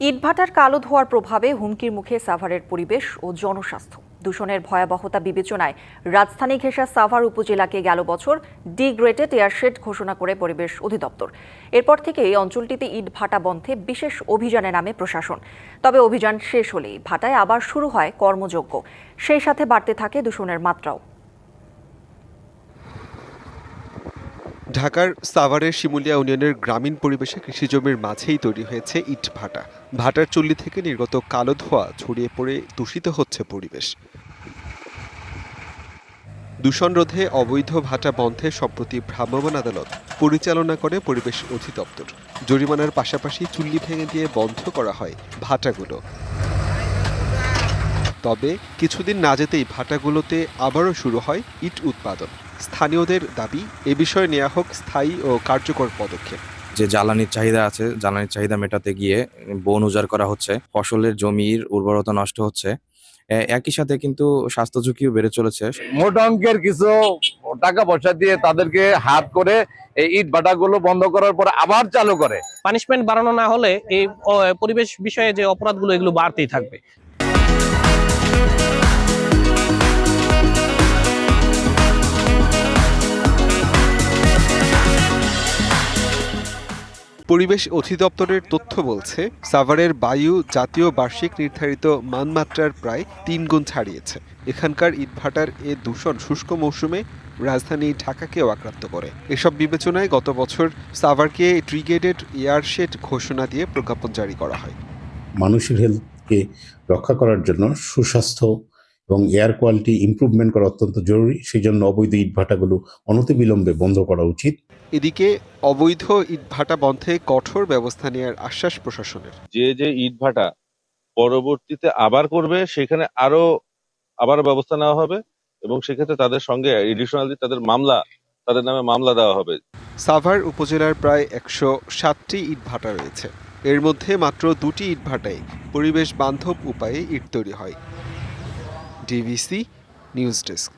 ইটভাটার কালো ধোয়ার প্রভাবে হুমকির মুখে সাভারের পরিবেশ ও জনস্বাস্থ্য। দূষণের ভয়াবহতা বিবেচনায় রাজধানী ঘেঁষা সাভার উপজেলাকে গেল বছর ডিগ্রেডেড এয়ারশেড ঘোষণা করে পরিবেশ অধিদপ্তর। এরপর থেকে এই অঞ্চলটিতে ইট ভাটা বন্ধে বিশেষ অভিযানে নামে প্রশাসন। তবে অভিযান শেষ হলেই ভাটায় আবার শুরু হয় কর্মযজ্ঞ। সেই সাথে বাড়তে থাকে দূষণের মাত্রাও। ঢাকার সাভারের শিমুলিয়া ইউনিয়নের গ্রামীণ পরিবেশে কৃষিজমির মাঝেই তৈরি হয়েছে ইট ভাটা। ভাটার চুল্লি থেকে নির্গত কালো ধোয়া ছড়িয়ে পড়ে দূষিত হচ্ছে পরিবেশ। দূষণ রোধে অবৈধ ভাটা বন্ধে সম্প্রতি ভ্রাম্যমাণ আদালত পরিচালনা করে পরিবেশ অধিদপ্তর। জরিমানার পাশাপাশি চুল্লি ভেঙে দিয়ে বন্ধ করা হয় ভাটাগুলো। তবে কিছুদিন না যেতেই ভাটাগুলোতে আবারও শুরু হয় ইট উৎপাদন। স্থানীয়দের দাবি এ বিষয়ে নেওয়া হোক স্থায়ী ও কার্যকর পদক্ষেপ। যে জ্বালানির চাহিদা আছে জ্বালানির চাহিদা মেটাতে গিয়ে বন উজাড় করা হচ্ছে ফসলের জমির উর্বরতা নষ্ট হচ্ছে একই সাথে কিন্তু স্বাস্থ্য ঝুঁকিও বেড়ে চলেছে। মোটা অঙ্কের কিছু টাকা পয়সা দিয়ে তাদেরকে হাত করে এই ইট ভাটাগুলো বন্ধ করার পর আবার চালু করে। পানিশমেন্ট বাড়ানো না হলে এই পরিবেশ বিষয়ে যে অপরাধগুলো এগুলো বাড়তেই থাকবে। পরিবেশ অধিদপ্তরের তথ্য বলছে, সাভারের বায়ু জাতীয় বার্ষিক নির্ধারিত মানমাত্রার প্রায় তিন গুণ ছাড়িয়েছে। এখানকার ইটভাটার এ দূষণ শুষ্ক মৌসুমে রাজধানী ঢাকাকেও আক্রান্ত করে। এসব বিবেচনায় গত বছর সাভারকে ট্রিগেডেড এয়ারশেড ঘোষণা দিয়ে প্রজ্ঞাপন জারি করা হয়। মানুষের হেলথকে রক্ষা করার জন্য সুস্বাস্থ্য এবং এয়ার কোয়ালিটি ইমপ্রুভমেন্ট করা অত্যন্ত জরুরি। সেই জন্য অবৈধ ইটভাটাগুলো অনতিবিলম্বে বন্ধ করা উচিত। এদিকে অবৈধ ইটভাটা বন্ধে কঠোর ব্যবস্থা নেওয়ার আশ্বাস প্রশাসনের। যে যে ইট ভাটা পরবর্তীতে আবার করবে সেখানে আরও আবার ব্যবস্থা নেওয়া হবে এবং সেক্ষেত্রে তাদের সঙ্গে এডিশনালি তাদের মামলা তাদের নামে মামলা দেওয়া হবে। সাভার উপজেলার প্রায় একশো সাতটি ইটভাটা রয়েছে। এর মধ্যে মাত্র দুটি ইটভাটায় পরিবেশ বান্ধব উপায়ে ইট তৈরি হয়। DVC news desk.